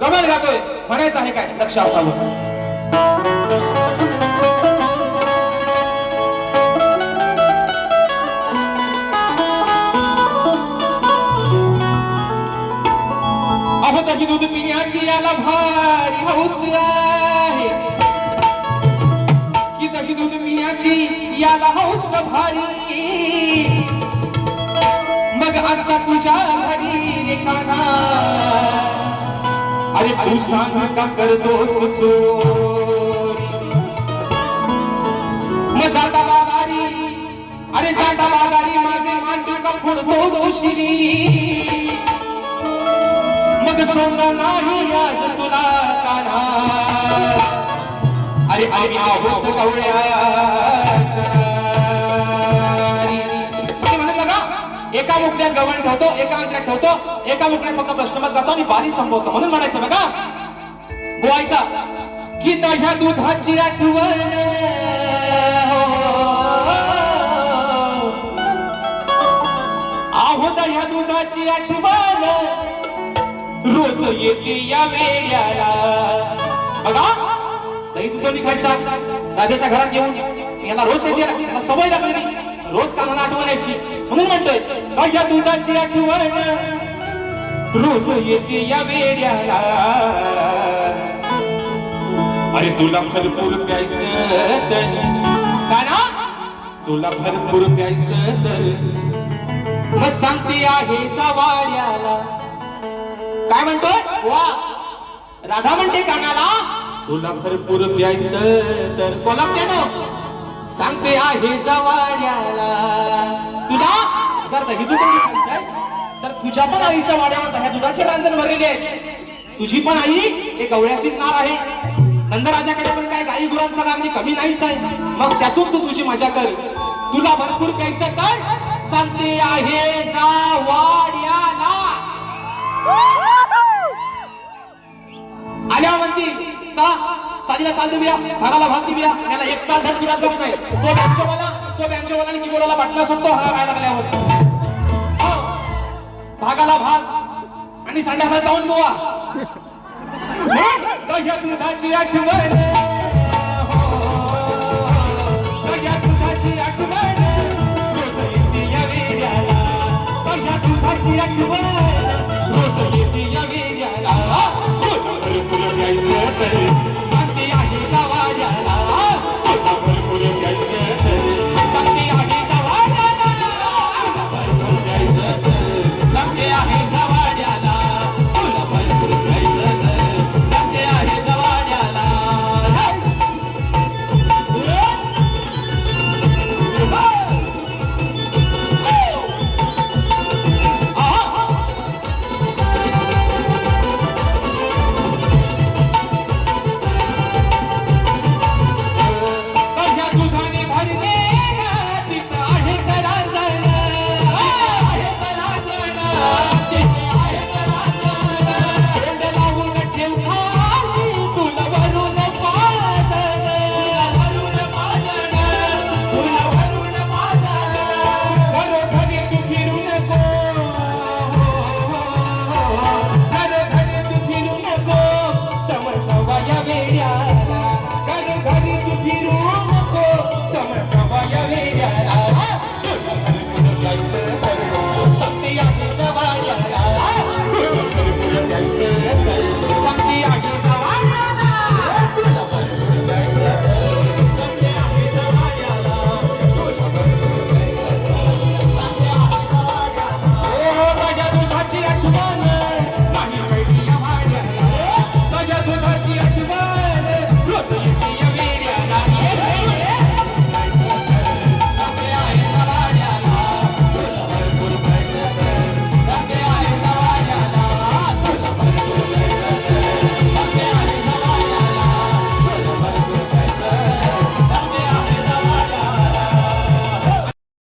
कमल गातोय म्हणायचं आहे काय? लक्ष असावं. अहो दूध पिण्याची याला भारी हौस आहे. की दही दूध पिण्याची याला हौस भारी. मग असताच तुझ्या घरी रेखाना. अरे तू सांग का कर दोस मग जाता बाजारी अरे जाता बाजारी माझे मांडू का फोडतोस सुशिरी मग सोना नाही आज तुला काना अरे आम्ही आहोत गवळ्याच्या एका मुकड्यात ठेवतो एका अंतऱ्यात ठेवतो एका मुकड्यात फक्त प्रश्नमत जातो आणि बारी संपवतो. म्हणून म्हणायचं बघा गो ऐका की दह्या दुधाची आठवण आहो. दह्या दुधाची आठवण रोज येते या वेळ्याला बघा दही दूध खायचा. राधेच्या घरात घेऊन याला रोज त्याची सवय लागली नाही. रोज का आठवण यायची. म्हणून म्हणतोय दह्या दुधाची आठवण रोज येते या वेड्याला. अरे तुला भरपूर प्यायचं तर. काना तुला भरपूर प्यायचं तर. मग सांगते आहे वाड्याला काय म्हणतोय? वा. राधा म्हणते कानाला तुला भरपूर प्यायचं तर. कोलाप्यानं सांगते आहे जवाड्याला. जर ही दूध नाही खायचंय तर तुझ्या पण आईच्या वाड्यावर ह्या दुधाचे रांजण भरलेले आहे तुझी पण आई एक गवळ्याचीच नार आहे. नंदराजाकडे पण काय गाई गुरांचा लागणी कमी नाहीच आहे. मग त्यातून तू तुझी मजा कर. तुला भरपूर प्यायचं काय सांगते आहे जावाड्याला आल्या म्हणती चला चालीला चाल देऊया. भागाला भाग देऊया. याला एक चाल धर सुद्धा जमत नाही. तो बँचोवाला तो बँचोवाला आणि किबोर्डला बाटला सोडतो हा काय लागल्यावर. भागाला भाग आणि संध्याकाळ जाऊन गोवा. दह्या दुधाची आठवण. हो. दह्या